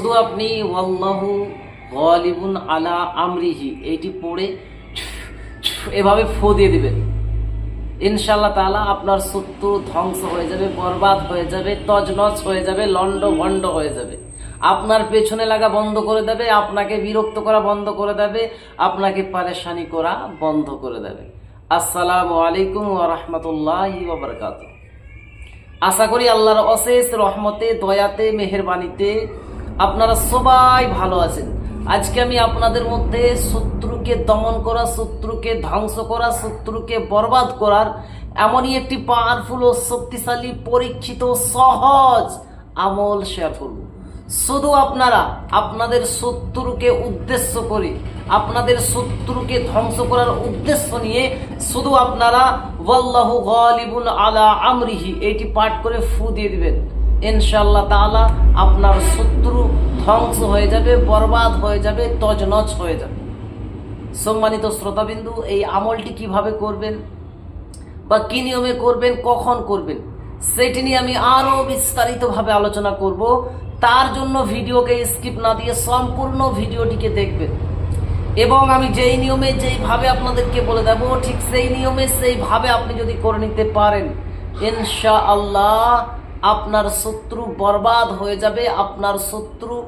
শুধু আপনি, ওয়াল্লাহু আলা আমরিহি এইটি পড়ে এভাবে ফো দিয়ে দিবেন। ইনশাল্লাহ তাআলা আপনার শত্রু ধ্বংস হয়ে যাবে, বরবাদ হয়ে যাবে, তজনজ হয়ে যাবে লন্ড ভন্ড হয়ে যাবে। আপনার পেছনে লাগা বন্ধ করে দেবে, আপনাকে বিরক্ত করা বন্ধ করে দেবে, আপনাকে পারেশানি করা বন্ধ করে দেবে। আসসালামু আলাইকুম ওয়া রাহমাতুল্লাহি আশা করি আল্লাহর অশেষ রহমতে, দয়াতে, মেহেরবানিতে আপনারা সবাই ভালো আছেন। আজকে আমি আপনাদের মধ্যে শত্রুকে দমন করা, শত্রুকে ধ্বংস করা, শত্রুকে বরবাদ করার এমনই একটি পাওয়ারফুল ও শক্তিশালী, পরীক্ষিত, সহজ আমল শেয়ার করব। শুধু আপনারা, আপনাদের শত্রুকে উদ্দেশ্য করে, আপনাদের শত্রুকে ধ্বংস করার উদ্দেশ্য নিয়ে শুধু আপনারা, ওয়াল্লাহু গালিবুন আলা আমরিহি এইটি পাঠ করে ফু দিয়ে দিবেন। ইনশাআল্লাহ তাআলা আপনার শত্রু ধ্বংস হয়ে যাবে, বরবাদ হয়ে যাবে তজনজ হয়ে যাবে। সম্মানিত শ্রোতাবিন্দু, এই আমলটি কীভাবে করবেন বা কি নিয়মে করবেন, কখন করবেন, সেটি নিয়ে আমি আরও বিস্তারিতভাবে আলোচনা করব। তার জন্য ভিডিওকে স্কিপ না দিয়ে সম্পূর্ণ ভিডিওটিকে দেখবেন। এবং আমি যেই নিয়মে যেইভাবে আপনাদেরকে বলে দেব, ঠিক সেই নিয়মে সেইভাবে আপনি যদি করে নিতে পারেন ইনশা আল্লাহ আপনার শত্রু বরবাদ হয়ে যাবে, আপনার শত্রু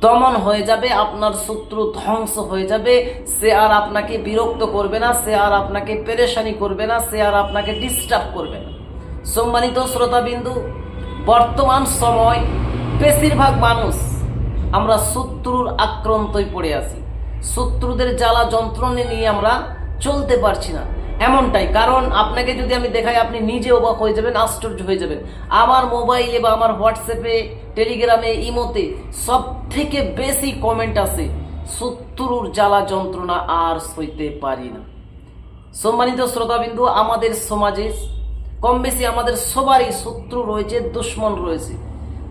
দমন হয়ে যাবে, আপনার শত্রু ধ্বংস হয়ে যাবে। সে আর আপনাকে বিরক্ত করবে না, সে আর আপনাকে পেরেশানি করবে না, সে আর আপনাকে ডিস্টার্ব করবে না। সম্মানিত শ্রোতাবিন্দু, বর্তমান সময় বেশিরভাগ মানুষ আমরা শত্রুর আক্রান্তই পড়ে আছি। শত্রুদের জ্বালা যন্ত্রণে নিয়ে আমরা চলতে পারছি না। এমনটাই, কারণ আপনাকে যদি আমি দেখাই, আপনি নিজে অবাক হয়ে যাবেন, আশ্চর্য হয়ে যাবেন। আমার মোবাইলে বা আমার হোয়াটসঅ্যাপে, টেলিগ্রামে, ইমোতে সব থেকে বেশি কমেন্ট আসে, শত্রুর জ্বালা যন্ত্রণা আর সইতে পারি না। সম্মানিত শ্রোতাবিন্দু, আমাদের সমাজে কম বেশি আমাদের সবারই শত্রু রয়েছে, দুশ্মন রয়েছে।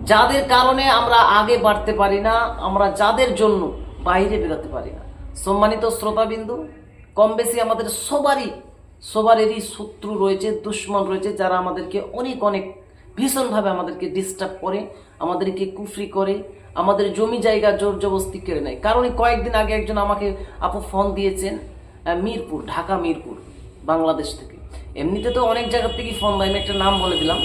যাদের কারণে আমরা আগে বাড়তে পারি না, আমরা যাদের জন্য বাইরে বেরোতে পারি না। সম্মানিত শ্রোতাবিন্দু, কম বেশি আমাদের সবারই সবারই শত্রু রয়েছে, দুশ্মন রয়েছে, যারা আমাদেরকে অনেক অনেক ভীষণভাবে আমাদেরকে ডিস্টার্ব করে, আমাদেরকে কুফরি করে, আমাদের জমি জায়গা জোর জবস্তি কেড়ে নেয়। কারণ কয়েকদিন আগে একজন আমাকে আপু ফোন দিয়েছেন মিরপুর, ঢাকা মিরপুর, বাংলাদেশ থেকে। এমনিতে তো অনেক জায়গার থেকেই ফোন দেয়, আমি একটা নাম বলে দিলাম।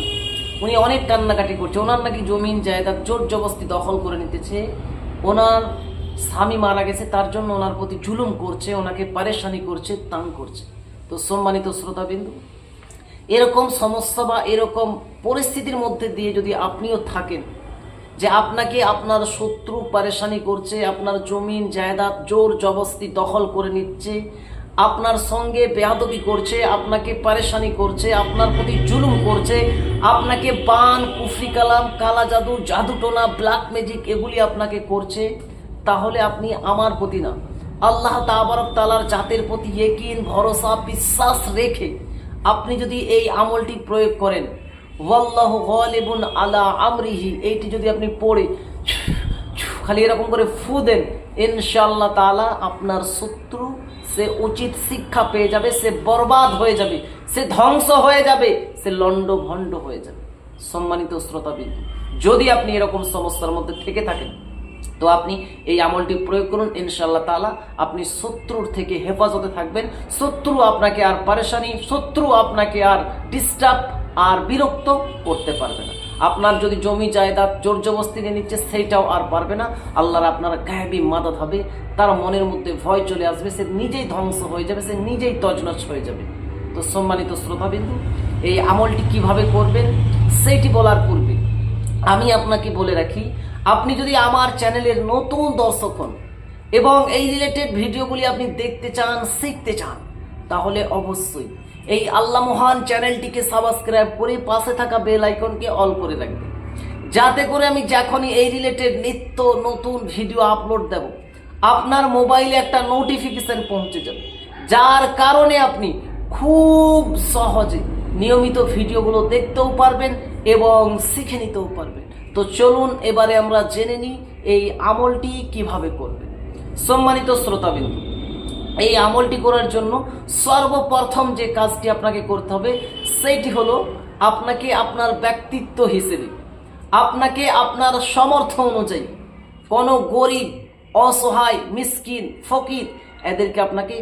উনি অনেক কান্নাকাটি করছে, ওনার নাকি জমিন জায়গা জোর জবস্তি দখল করে নিতেছে। ওনার স্বামী মারা গেছে, তার জন্য ওনার প্রতি জুলুম করছে, ওনাকে পারেশানি করছে, তাং করছে। তো সম্মানিত শ্রোতাবিন্দু, এরকম সমস্যা বা এরকম পরিস্থিতির মধ্যে দিয়ে যদি আপনিও থাকেন যে আপনাকে আপনার শত্রু পারেশানি করছে, আপনার জমিন, জায়দাদ, জোর জবস্তি দখল করে নিচ্ছে, আপনার সঙ্গে বেয়াদবি করছে, আপনাকে পারেশানি করছে, আপনার প্রতি জুলুম করছে, আপনাকে বান, কুফরি কালাম, কালা জাদু, জাদুটোনা, ব্ল্যাক ম্যাজিক এগুলি আপনাকে করছে, তাহলে আপনি আমার প্রতি না। আল্লাহ তাবারক তালার জাতের প্রতি ইয়েকিন, ভরসা, বিশ্বাস রেখে আপনি যদি এই আমলটি প্রয়োগ করেন, ওয়াল্লাহু গালিবুন আলা আমরিহি, এইটি যদি আপনি পড়ে, খালি এরকম করে ফু দেন ইনশাল্লাহ তাআলা আপনার শত্রু, সে উচিত শিক্ষা পেয়ে যাবে, সে বরবাদ হয়ে যাবে, সে ধ্বংস হয়ে যাবে, সে লন্ড ভণ্ড হয়ে যাবে। সম্মানিত শ্রোতাবিন্দু, যদি আপনি এরকম সমস্যার মধ্যে থেকে থাকেন তো আপনি এই আমলটি প্রয়োগ করুন ইনশাল্লাহ তাআলা। আপনি শত্রুর থেকে হেফাজতে থাকবেন। শত্রু আপনাকে আর পারেশানি, শত্রু আপনাকে আর ডিস্টার্ব আর বিরক্ত করতে পারবে না। আপনার যদি জমি জায়দাদ জোর জবস্তি নিয়ে নিচ্ছে, সেইটাও আর পারবে না। আল্লাহর আপনার গায়েবী মাদত হবে। তার মনের মধ্যে ভয় চলে আসবে। সে নিজেই ধ্বংস হয়ে যাবে, সে নিজেই তজনজ হয়ে যাবে। তো সম্মানিত শ্রোতাবিন্দু, এই আমলটি কীভাবে করবেন, সেইটি বলার পূর্বে আমি আপনাকে বলে রাখি আপনি যদি আমার চ্যানেলের নতুন দর্শক হন এবং এই রিলেটেড ভিডিওগুলি আপনি দেখতে চান, শিখতে চান, তাহলে অবশ্যই এই আল্লাহ মহান চ্যানেলটিকে সাবস্ক্রাইব করে পাশে থাকা বেল আইকনকে অল করে রাখবেন। যাতে করে আমি যখনই এই রিলেটেড নিত্য নতুন ভিডিও আপলোড দেব, আপনার মোবাইলে একটা নোটিফিকেশন পৌঁছে যাবে। যার কারণে আপনি খুব সহজে নিয়মিত ভিডিওগুলো দেখতেও পারবেন এবং শিখে নিতেও পারবেন। তো চলুন এবারে আমরা জেনে নিই এই আমলটি কীভাবে করবেন। সম্মানিত শ্রোতাবিন্দু, এই আমলটি করার জন্য সর্বপ্রথম যে কাজটি আপনাকে করতে হবে, সেইটি হলো আপনাকে আপনার ব্যক্তিত্ব হিসেবে, আপনাকে আপনার সমর্থ অনুযায়ী কোনো গরিব, অসহায়, মিসকিন, ফকির, এদেরকে আপনাকে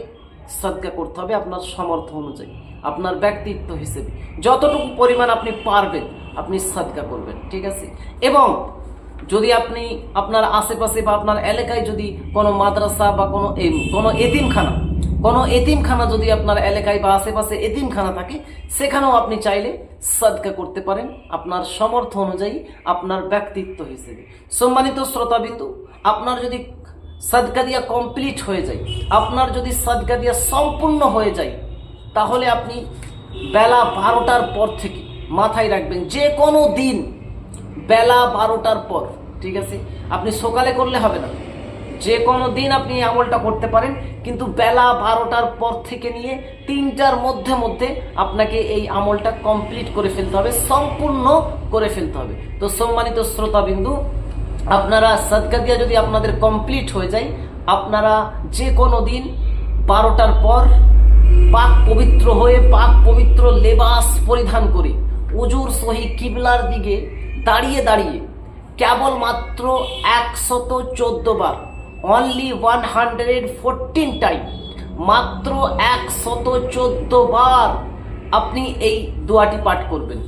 সদকা করতে হবে আপনার সমর্থ অনুযায়ী। আপনার ব্যক্তিত্ব হিসেবে। যতটুকু পরিমাণ আপনি পারবেন, আপনি সদকা করবেন, ঠিক আছে? এবং যদি আপনি আপনার আশেপাশে বা আপনার এলাকায় যদি কোনো মাদ্রাসা বা কোনো কোনো এতিমখানা কোনো এতিমখানা যদি আপনার এলাকায় বা আশেপাশে এতিমখানা থাকে, সেখানেও আপনি চাইলে সদকা করতে পারেন আপনার সমর্থ অনুযায়ী আপনার ব্যক্তিত্ব হিসেবে। সম্মানিত শ্রোতাবিন্দু, আপনার যদি সদকা দিয়া কমপ্লিট হয়ে যায়, আপনার যদি সদকা দিয়া সম্পূর্ণ হয়ে যায় তাহলে আপনি বেলা বারোটার পর থেকে মাথায় রাখবেন, যে কোনো দিন। বেলা বারোটার পর, ঠিক আছে? আপনি সকালে করলে হবে না। যে কোনো দিন আপনি আমলটা করতে পারেন, কিন্তু বেলা বারোটার পর থেকে নিয়ে তিনটার মধ্যে মধ্যে আপনাকে এই আমলটা কমপ্লিট করে ফেলতে হবে, সম্পূর্ণ করে ফেলতে হবে। তো সম্মানিত শ্রোতাবিন্দু, আপনারা সদকা দিয়া যদি আপনাদের কমপ্লিট হয়ে যায়, আপনারা যে কোনো দিন বারোটার পর পাক পবিত্র হয়ে পাক পবিত্র লেবাস পরিধান করে উজুর সহি কিবলার দিকে দাঁড়িয়ে দাঁড়িয়ে কেবলমাত্র একশত চোদ্দ বার only one hundred fourteen time মাত্র একশত চোদ্দ বার আপনি এই দোয়াটি পাঠ করবেন।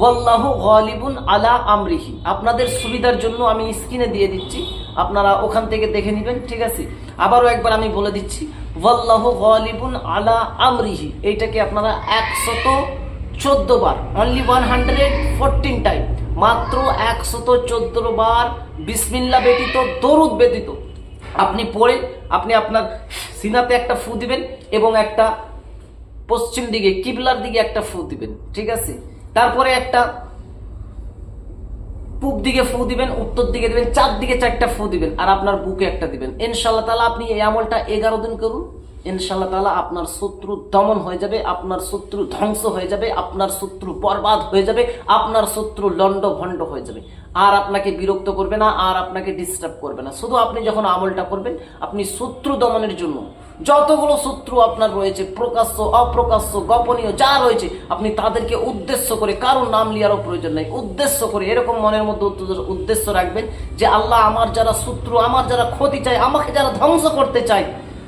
ওয়াল্লাহু গালিবুন আলা আমরিহি। আপনাদের সুবিধার জন্য আমি স্ক্রিনে দিয়ে দিচ্ছি। আপনারা ওখান থেকে দেখে নেবেন, ঠিক আছে? আবারও একবার আমি বলে দিচ্ছি ওয়াল্লাহু গালিবুন আলা আমরিহি। এইটাকে আপনারা একশত চোদ্দ বার only one hundred fourteen time মাত্র একশত চোদ্দ বার বিসমিল্লা ব্যতীত, দরুদ ব্যতীত। আপনি পড়ে, আপনি আপনার সিনাতে একটা ফু দিবেন এবং একটা পশ্চিম দিকে, কিবলার দিকে একটা ফু দিবেন, ঠিক আছে? তারপরে একটা পূব দিকে ফু দিবেন, উত্তর দিকে দিবেন, চার দিকে চারটা ফু দিবেন, আর আপনার বুকে একটা দিবেন। ইনশাল্লাহ তালা আপনি এই আমলটা এগারো দিন করুন। ইনশাল্লাহ তালা আপনার শত্রু দমন হয়ে যাবে, আপনার শত্রু ধ্বংস হয়ে যাবে, আপনার শত্রু বরবাদ হয়ে যাবে, আপনার শত্রু লণ্ড ভণ্ড হয়ে যাবে। আর আপনাকে বিরক্ত করবে না, আর আপনাকে ডিস্টার্ব করবে না। শুধু আপনি যখন আমলটা করবেন, আপনি শত্রু দমনের জন্য। যতগুলো শত্রু আপনার রয়েছে, প্রকাশ্য, অপ্রকাশ্য, গোপনীয়, যা রয়েছে, আপনি তাদেরকে উদ্দেশ্য করে, কারোর নাম লিয়ারও প্রয়োজন নেই। উদ্দেশ্য করে, এরকম মনের মধ্যে উদ্দেশ্য রাখবেন যে, আল্লাহ আমার যারা শত্রু, আমার যারা ক্ষতি চায়, আমাকে যারা ধ্বংস করতে চায়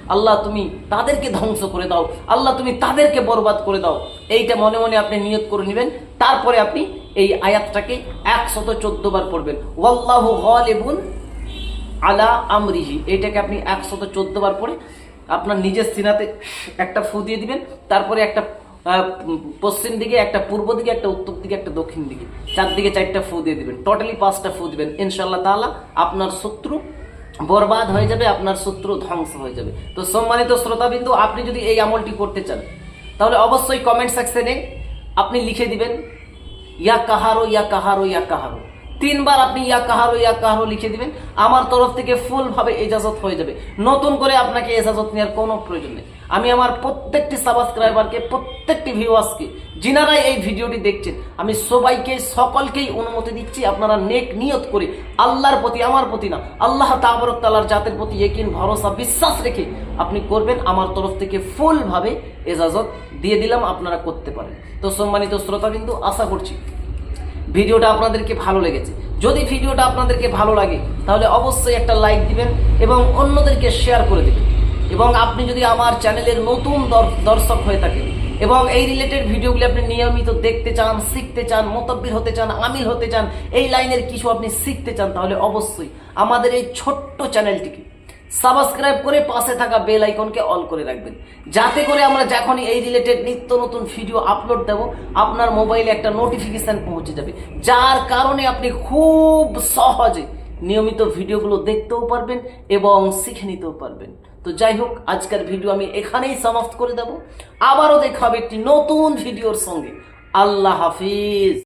আল্লাহ তুমি তাদেরকে ধ্বংস করে দাও। আল্লাহ তুমি তাদেরকে বরবাদ করে দাও। এইটা মনে মনে আপনি নিয়ত করে নেবেন। তারপরে আপনি এই আয়াতটাকে একশত চোদ্দ বার পড়বেন। ওয়াল্লাহু গালিবুন আলা আমরিহি। এইটাকে আপনি একশত চোদ্দ বার পরে আপনার নিজের সিনাতে একটা ফু দিয়ে দিবেন। তারপরে একটা পশ্চিম দিকে, একটা পূর্ব দিকে, একটা উত্তর দিকে, একটা দক্ষিণ দিকে। চারদিকে চারটা ফু দিয়ে দিবেন। টোটালি পাঁচটা ফু দিবেন। ইনশাল্লাহ তাআলা আপনার শত্রু বরবাদ হয়ে যাবে, আপনার শত্রু ধ্বংস হয়ে যাবে। তো সম্মানিত শ্রোতাবিন্দু, আপনি যদি এই আমলটি করতে চান, তাহলে অবশ্যই কমেন্ট সেকশনে আপনি লিখে দিবেন, ইয়া কাহারো ইয়া কাহারো ইয়া কাহারো। তিনবার আপনি ইয়া কাহারো ইয়া কাহারো লিখে দিবেন, আমার তরফ থেকে ফুল ভাবে এজাজত হয়ে যাবে। নতুন করে আপনাকে এজাজত নেওয়ার কোনো প্রয়োজন নেই। আমি আমার প্রত্যেকটি সাবস্ক্রাইবারকে প্রত্যেকটি ভিউয়ার্সকে যিনারা এই ভিডিওটি দেখছেন আমি সবাইকে সকলকেই অনুমতি দিচ্ছি আপনারা নেক নিয়ত করে আল্লাহর প্রতি আমার প্রতি না আল্লাহ তাবরক তালার জাতের প্রতি একিন ভরসা বিশ্বাস রেখে আপনি করবেন আমার তরফ থেকে ফুল ভাবে এজাজত দিয়ে দিলাম আপনারা করতে পারেন তো সম্মানিত শ্রোতাবিন্দু আশা করছি ভিডিওটা আপনাদেরকে ভালো লেগেছে যদি ভিডিওটা আপনাদেরকে ভালো লাগে তাহলে অবশ্যই একটা লাইক দিবেন এবং অন্যদেরকে শেয়ার করে দিবেন এবং আপনি যদি আমার চ্যানেলের নতুন দর- দর্শক হয়ে থাকেন এবং এই রিলেটেড ভিডিওগুলি আপনি নিয়মিত দেখতে চান, শিখতে চান, মোতাব্বির হতে চান, আমিল হতে চান, এই লাইনের কিছু আপনি শিখতে চান, তাহলে অবশ্যই আমাদের এই ছোট্ট চ্যানেলটিকে সাবস্ক্রাইব করে পাশে থাকা বেল আইকনকে অল করে রাখবেন। যাতে করে আমরা যখনই এই রিলেটেড নিত্য নতুন ভিডিও আপলোড দেব, আপনার মোবাইলে একটা নোটিফিকেশন পৌঁছে যাবে। যার কারণে আপনি খুব সহজে নিয়মিত ভিডিওগুলো দেখতেও পারবেন এবং শিখে নিতেও পারবেন। তো যাই হোক, আজকের ভিডিও আমি এখানেই সমাপ্ত করে দেব। আবারও দেখা হবে একটি নতুন ভিডিওর সঙ্গে। আল্লাহ হাফিজ।